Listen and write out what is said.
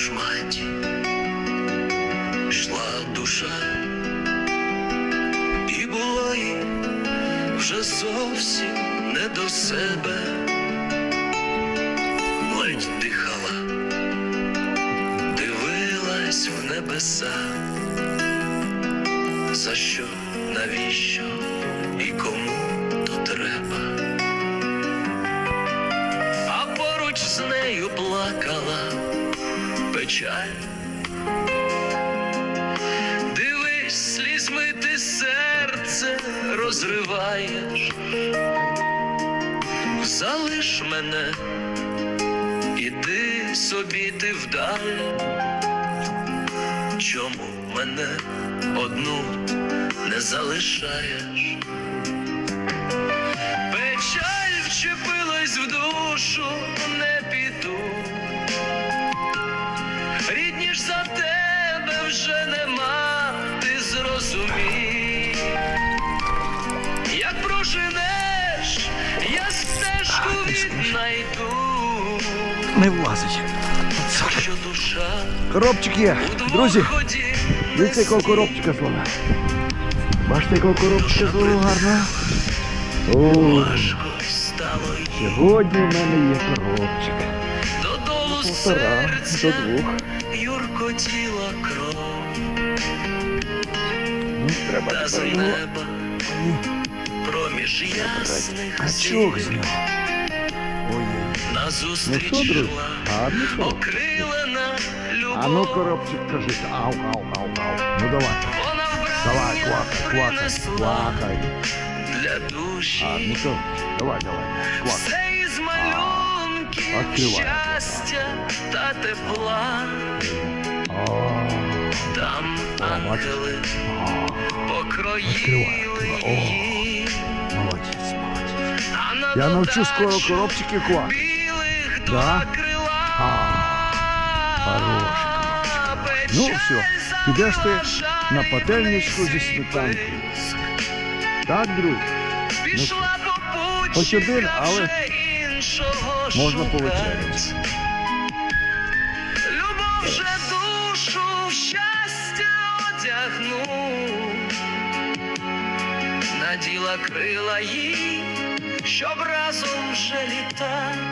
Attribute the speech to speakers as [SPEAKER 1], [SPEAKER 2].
[SPEAKER 1] шматі йшла душа, і було їй вже зовсім не до себе, ледь дихала, дивилась в небеса, за що навіщо і кому. Печаль. Дивись, слізьми ти серце розриваєш, залиш мене, іди собі ти вдаль. Чому мене одну не залишаєш? Печаль вчепилась в душу, Як проженеш, я стежку віднайду,
[SPEAKER 2] Не влазить.
[SPEAKER 1] що душа
[SPEAKER 2] Коробчик є. Друзі, дивіться, якого коробчика зловив. Бачите, якого коробчика зловив гарно. О, сьогодні в мене є коробчик.
[SPEAKER 1] додолу
[SPEAKER 2] Полтора до двох.
[SPEAKER 1] юркотіла кров,
[SPEAKER 2] треба
[SPEAKER 1] та з
[SPEAKER 2] тепер його
[SPEAKER 1] неба проміж ясних
[SPEAKER 2] качок
[SPEAKER 1] зір.
[SPEAKER 2] з нього. Ой, ну
[SPEAKER 1] Назустріч
[SPEAKER 2] що, друзі,
[SPEAKER 1] йшла
[SPEAKER 2] гарно що?
[SPEAKER 1] окрилена любов.
[SPEAKER 2] А ну, коробчик, кажи. Ау, ау, ау, ау. Ну давай.
[SPEAKER 1] Вона
[SPEAKER 2] Давай,
[SPEAKER 1] вбрання
[SPEAKER 2] квакай, квакай,
[SPEAKER 1] принесла
[SPEAKER 2] квакай.
[SPEAKER 1] для душі.
[SPEAKER 2] А, ну що, давай, давай, квакай.
[SPEAKER 1] Все із малюнків
[SPEAKER 2] Відкривай.
[SPEAKER 1] щастя та тепла.
[SPEAKER 2] О,
[SPEAKER 1] Там
[SPEAKER 2] О, бачиш?
[SPEAKER 1] ангели
[SPEAKER 2] Відкривай. О.
[SPEAKER 1] її.
[SPEAKER 2] молодець, молодець. Я навчу скоро
[SPEAKER 1] додачу
[SPEAKER 2] коробчиків Да? А, хороший Ну, все, підеш ти на пательничку зі сметанкою. Так, друзі?
[SPEAKER 1] Пішла
[SPEAKER 2] Хоч один, але можна повечеряти.
[SPEAKER 1] Наділа крила їй, щоб разом вже літать.